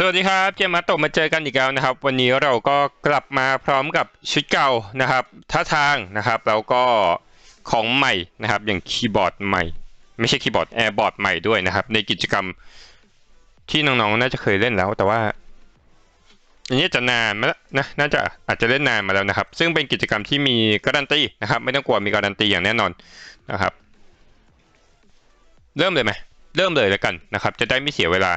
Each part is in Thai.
สวัสดีครับเจมมาตะมาเจอกันอีกแล้วนะครับ วันนี้เราก็กลับมาพร้อมกับชุดเก่านะครับท่าทางนะครับแล้วก็ของใหม่นะครับ อย่างคีย์บอร์ดใหม่ ไม่ใช่คีย์บอร์ดแอร์บอร์ดใหม่ด้วยนะครับ ในกิจกรรมที่น้องๆน่าจะเคยเล่นแล้ว แต่ว่า อันนี้จะนานมาแล้วนะน่าจะอาจจะเล่นนานมาแล้วนะครับ ซึ่งเป็นกิจกรรมที่มีการันตีนะครับ ไม่ต้องกลัวมีการันตีอย่างแน่นอนนะครับ เริ่มเลยไหม เริ่มเลยแล้วกันนะครับ จะได้ไม่เสียเวลา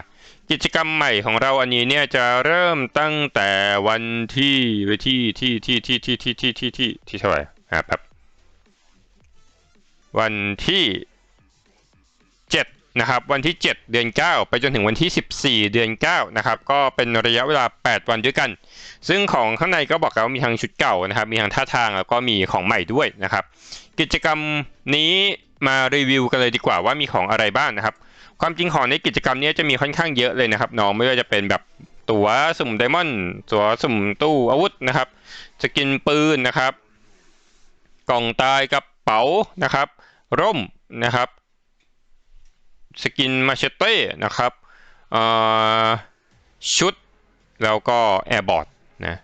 กิจกรรมใหม่ของเราอันนี้เนี่ยจะเริ่มตั้งแต่วันที่ที่ที่ที่ที่ที่ที่ที่ที่ที่ที่เท่าไหร่ครับบวันที่เจ็ดนะครับวันที่ 7 เดือน 9 ไปจนถึงวันที่ 14 เดือน9นะครับก็เป็นระยะเวลา 8 วันด้วยกัน ซึ่งของข้างในก็บอกแล้วมีทั้งชุดเก่านะครับ มีทั้งท่าทางแล้วก็มีของใหม่ด้วยนะครับ กิจกรรมนี้มารีวิวกันเลยดีกว่าว่ามีของอะไรบ้างนะครับ ความจริงของในกิจกรรมนี้จะมีค่อนข้างเยอะเลยนะครับน้องไม่ว่าจะเป็นแบบตั๋วสุ่มไดมอนด์ตั๋วสุ่มตู้อาวุธนะครับสกินปืนนะครับ กล่องตายกระเป๋านะครับ ร่มนะครับ สกินมาเชเต้นะครับชุดแล้วก็แอร์บอร์ดนะ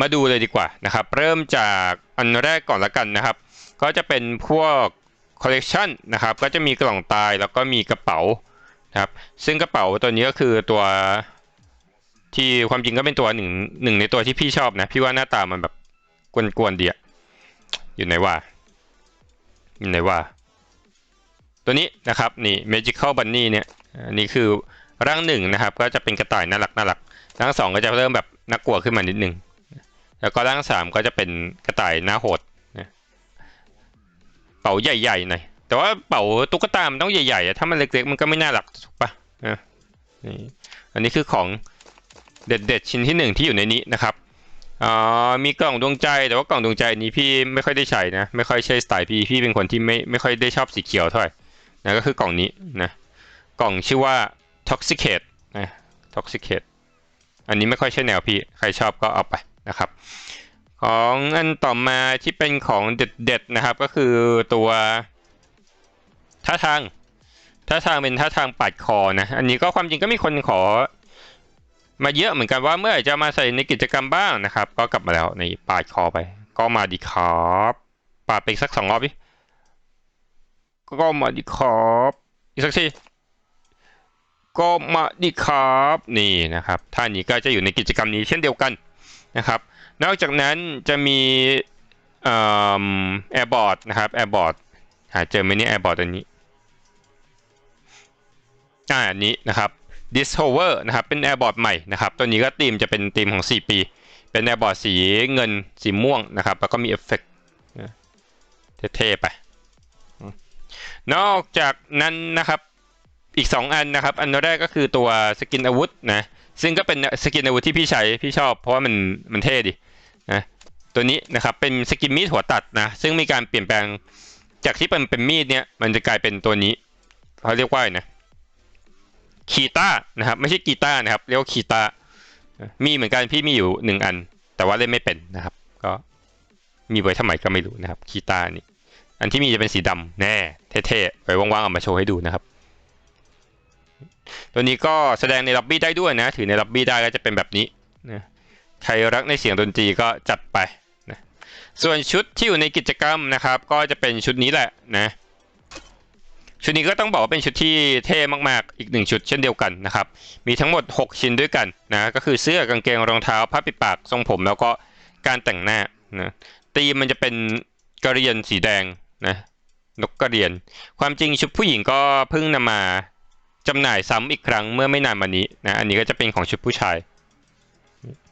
มาดูเลยดีกว่านะครับ เริ่มจากอันแรกก่อนละกันนะครับ ก็จะเป็นพวก คอลเลกชันนะครับก็จะมีกล่องตายแล้วก็มีกระเป๋านะครับซึ่งกระเป๋าตัวนี้ก็คือตัวที่ความจริงก็เป็นตัวหนึ่งหนึ่งในตัวที่พี่ชอบนะ พี่ว่าหน้าตามันแบบกวนๆดีอะอยู่ไหนว่าอยู่ไหนว่า ตัวนี้นะครับนี่ Magical Bunny เนี่ยอันนี้คือร่างหนึ่งนะครับ ก็จะเป็นกระต่ายน่ารักน่ารักร่างสองก็จะเริ่มแบบน่ากลัวขึ้นมานิดนึงแล้วก็ร่างสามก็จะเป็นกระต่ายหน้าโหด เป๋าใหญ่ๆหน่อยแต่ว่าเป๋าตุ๊กตามันต้องใหญ่ๆอะถ้ามันเล็กๆมันก็ไม่น่ารักถูกปะนะนี่อันนี้คือของเด็ดๆชิ้นที่หนึ่งที่อยู่ในนี้นะครับอ่ามีกล่องดวงใจแต่ว่ากล่องดวงใจนี้พี่ไม่ค่อยได้ใช้นะ ไม่ค่อยใช่สไตล์พี่พี่เป็นคนที่ไม่ไม่ค่อยได้ชอบสีเขียวเท่าไหร่นะก็คือกล่องนี้นะกล่องชื่อว่า Toxicate นะ Toxicate อันนี้ไม่ค่อยใช่แนวพี่ ใครชอบก็เอาไปนะครับ ของอันต่อมาที่เป็นของเด็ดๆนะครับ ก็คือตัวท่าทางท่าทางเป็นท่าทางปัดคอนะ อันนี้ก็ความจริงก็มีคนขอ มาเยอะเหมือนกันว่าเมื่อไหร่จะมาใส่ในกิจกรรมบ้างนะครับ ก็กลับมาแล้วในปาดคอไป ก็มาดีครับปาดไปสักสองรอบดิก็มาดีครับอีกสักทีก็มาดีครับนี่นะครับท่านี้ก็จะอยู่ในกิจกรรมนี้เช่นเดียวกันนะครับ นอกจากนั้นจะมีแอร์บอร์ดนะครับแอร์บอร์ดหาเจอไหมเนี่ยแอร์บอร์ดอันนี้อ่าอันนี้นะครับ Discover นะครับเป็นแอร์บอร์ดใหม่นะครับตัวนี้ก็ธีมจะเป็นธีมของ 4 ปี เป็นแอร์บอร์ดสีเงินสีม่วงนะครับ แล้วก็มีเอฟเฟกต์เท่ๆไป นอกจากนั้นนะครับอีก 2 อันนะครับ อันแรกก็คือตัวสกินอาวุธนะซึ่งก็เป็นสกินอาวุธที่พี่ใช้พี่ชอบเพราะว่ามันมันเท่ดี ตัวนี้นะครับเป็นสกินมีดหัวตัดนะซึ่งมีการเปลี่ยนแปลงจากที่เป็นเป็นมีดเนี่ยมันจะกลายเป็นตัวนี้เขาเรียกว่านะคีตานะครับไม่ใช่กีตาร์นะครับ เรียกว่าคีตามีเหมือนกันพี่มีอยู่หนึ่งอัน แต่ว่าเล่นไม่เป็นนะครับ ก็มีไว้ทำไมก็ไม่รู้นะครับคีตาร์นี่อันที่มีจะเป็นสีดำแน่เท่ๆไว้ว่างๆเอามาโชว์ให้ดูนะครับ ตัวนี้ก็แสดงในล็อบบี้ได้ด้วยนะ ถือในล็อบบี้ได้ก็จะเป็นแบบนี้นะใครรักในเสียงดนตรีก็จัดไป ส่วนชุดที่อยู่ในกิจกรรมนะครับ ก็จะเป็นชุดนี้แหละนะชุดนี้ก็ต้องบอกว่าเป็นชุดที่เท่มากๆ อีกหนึ่งชุดเช่นเดียวกันนะครับ มีทั้งหมด 6 ชิ้นด้วยกันนะ ก็คือเสื้อกางเกงรองเท้าผ้าปิดปากทรงผม แล้วก็การแต่งหน้านะตีมมันจะเป็นกระเรียนสีแดงนะนกกระเรียน ความจริงชุดผู้หญิงก็เพิ่งนำมาจำหน่ายซ้ำอีกครั้งเมื่อไม่นานมานี้นะ อันนี้ก็จะเป็นของชุดผู้ชาย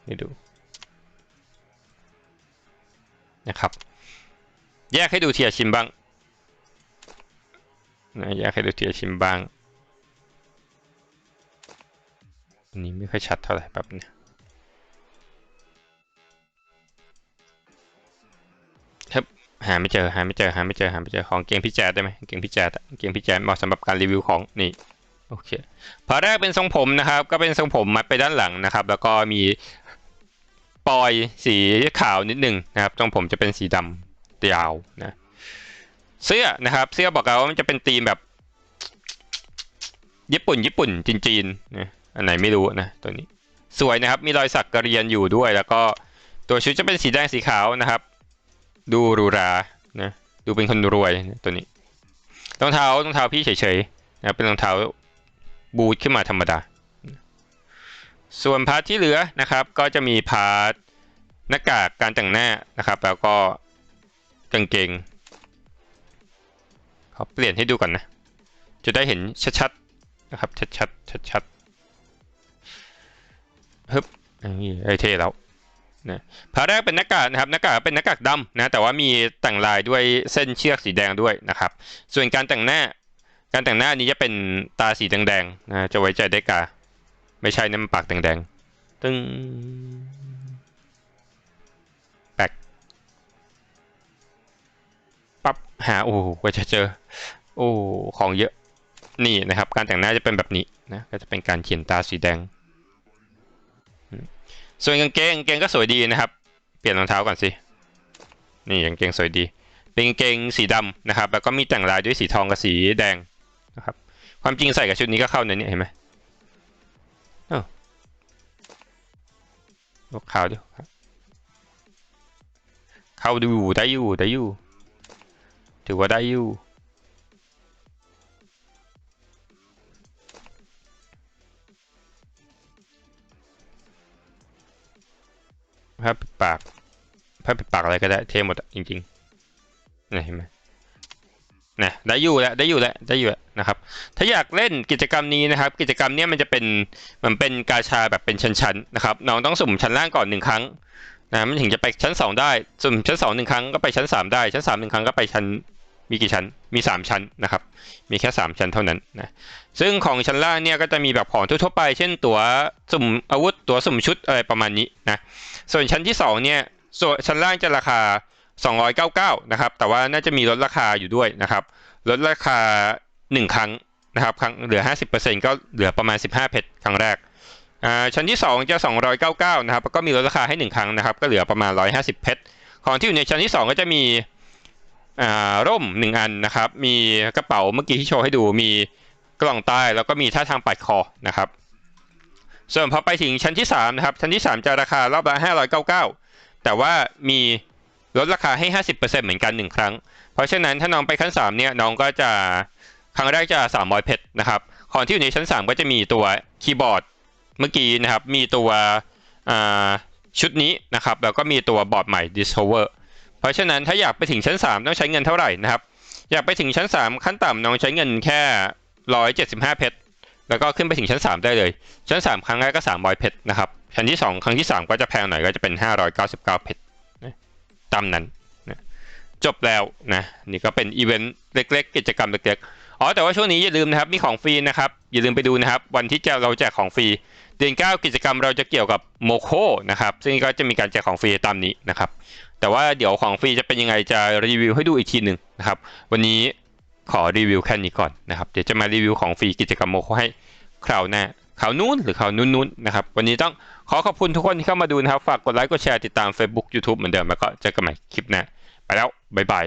นี่ดู นะครับ แยกให้ดูเทียชิมบ้างนะอยกให้ดูเทีละชิ้นบ้างอันนี้ไม่ค่อยชัดเท่าไหร่แบบนี้ครับหาไม่เจอหาไม่เจอหาไม่เจอหาไม่เจอของเกงพี่แจ๊ดได้ไหมเกงพี่แจ๊ดเกงพี่แจ๊ดเหมาะสำหรับการรีวิวของนี่โอเคพอแรกเป็นทรงผมนะครับ ก็เป็นทรงผมมัดไปด้านหลังนะครับ แล้วก็มี ปลอยสีขาวนิดหนึ่งนะครับทรงผมจะเป็นสีดำยาวนะเสื้อนะครับ เสื้อบอกเราว่ามันจะเป็นธีมแบบ ญี่ปุ่น ญี่ปุ่นจีนจีนนะอันไหนไม่รู้นะตัวนี้ สวยนะครับ มีรอยสักกระเรียนอยู่ด้วย แล้วก็ตัวชุดจะเป็นสีแดงสีขาวนะครับ ดูรูรานะดูเป็นคนรวยนะตัวนี้รองเท้ารองเท้าพี่เฉยๆนะเป็นรองเท้าบูทขึ้นมาธรรมดา ส่วนพาร์ทที่เหลือนะครับ ก็จะมีพาร์ทหน้ากากการแต่งหน้านะครับ แล้วก็กางเกงขอเปลี่ยนให้ดูก่อนนะ จะได้เห็นชัดๆนะครับ ชัดๆชัดๆฮึบนี่ไอเท่แล้วนะพาร์ทแรกเป็นหน้ากากนะครับหน้ากากเป็นหน้ากากดำนะแต่ว่ามีแต่งลายด้วยเส้นเชือกสีแดงด้วยนะครับ ส่วนการแต่งหน้า การแต่งหน้านี้จะเป็นตาสีแดงๆนะจะไว้ใจได้กา ไม่ใช่น้ำปากแดงๆ ตึ้งแปกปั๊บหาโอ้โหกว่าจะเจอ โอ้ของเยอะ นี่นะครับ การแต่งหน้าจะเป็นแบบนี้นะ ก็จะเป็นการเขียนตาสีแดง ส่วนกางเกงกางเกงก็สวยดีนะครับ เปลี่ยนรองเท้าก่อนสิ นี่กางเกงสวยดี เป็นกางเกงสีดำนะครับ แล้วก็มีแต่งลายด้วยสีทองกับสีแดงนะครับ ความจริงใส่กับชุดนี้ก็เข้าในนี้เห็นไหม ลกข่าวดิเข้าดูได้อยู่ได้อยู่ถือว่าได้อยู่ผ้าปิดปากผ้าปิดปากอะไรก็ได้เทหมดจริงๆเห็นไหม นะได้อยู่แล้วได้อยู่แล้วได้อยู่แล้วนะครับ ถ้าอยากเล่นกิจกรรมนี้นะครับ กิจกรรมเนี้ยมันจะเป็นมันเป็นกาชาแบบเป็นชั้นๆนะครับน้องต้องสุ่มชั้นล่างก่อนหนึ่งครั้งนะมันถึงจะไปชั้นสองได้สุ่มชั้นสองหนึ่งครั้งก็ไปชั้นสามได้ชั้นสามหนึ่งครั้งก็ไปชั้นมีกี่ชั้นมีสามชั้นนะครับ มีแค่สามชั้นเท่านั้นนะซึ่งของชั้นล่างเนี่ยก็จะมีแบบของทั่วๆไป เช่นตั๋วสุ่มอาวุธตั๋วสุ่มชุดอะไรประมาณนี้นะส่วนชั้นที่สองเนี่ยส่วนชั้นล่างจะราคา 299นะครับแต่ว่าน่าจะมีลดราคาอยู่ด้วยนะครับลดราคา 1 ครั้งนะครับครั้งเหลือ 50%ก็เหลือประมาณ 15 เพชรครั้งแรกอ่าชั้นที่ 2 จะ 299นะครับก็มีลดราคาให้ 1 ครั้งนะครับก็เหลือประมาณ 150 เพชรของที่อยู่ในชั้นที่ 2 ก็จะมีอ่าร่ม 1 อันนะครับมีกระเป๋าเมื่อกี้ที่โชว์ให้ดูมีกล่องใต้แล้วก็มีท่าทางปัดคอนะครับส่วนพอไปถึงชั้นที่3นะครับชั้นที่ 3 จะราคารอบละ599 แต่ว่ามี ลดราคาให้ 50%เหมือนกัน 1 ครั้ง เพราะฉะนั้นถ้าน้องไปขั้น 3 เนี่ยน้องก็จะครั้งแรกจะ 300 เพชรนะครับของที่อยู่ในชั้น 3 ก็จะมีตัวคีย์บอร์ดเมื่อกี้นะครับ มีตัวชุดนี้นะครับ แล้วก็มีตัวบอร์ดใหม่ Discover เพราะฉะนั้นถ้าอยากไปถึงชั้น 3 ต้องใช้เงินเท่าไหร่นะครับ อยากไปถึงชั้น 3 ขั้นต่ำน้องใช้เงินแค่ 175 เพชร แล้วก็ขึ้นไปถึงชั้น 3 ได้เลย ชั้น 3 ครั้งแรกก็ 300 เพชรนะครับ ชั้นที่ 2 ครั้งที่ 3 ก็จะแพงหน่อยก็จะเป็น 599 เพชร ตามนั้นจบแล้วนะนี่ก็เป็นอีเวนต์เล็ก ๆ กิจกรรมเล็กๆอ๋อแต่ว่าช่วงนี้อย่าลืมนะครับมีของฟรีนะครับอย่าลืมไปดูนะครับ วันที่จะเราแจกของฟรีเดือน9กิจกรรมเราจะเกี่ยวกับโมโคนะครับซึ่งก็จะมีการแจกของฟรีตามนี้นะครับแต่ว่าเดี๋ยวของฟรีจะเป็นยังไงจะรีวิวให้ดูอีกทีหนึ่งนะครับวันนี้ขอรีวิวแค่นี้ก่อนนะครับเดี๋ยวจะมารีวิวของฟรีกิจกรรมโมโคให้คราวหน้า ข่าวนู้นหรือข่าวนู้นนู้นนะครับ วันนี้ต้องขอขอบคุณทุกคนที่เข้ามาดูนะครับ ฝากกดไลค์กดแชร์ติดตาม Facebook YouTube เหมือนเดิมแล้วก็เจอกันใหม่คลิปหน้าไปแล้ว บ๊ายบาย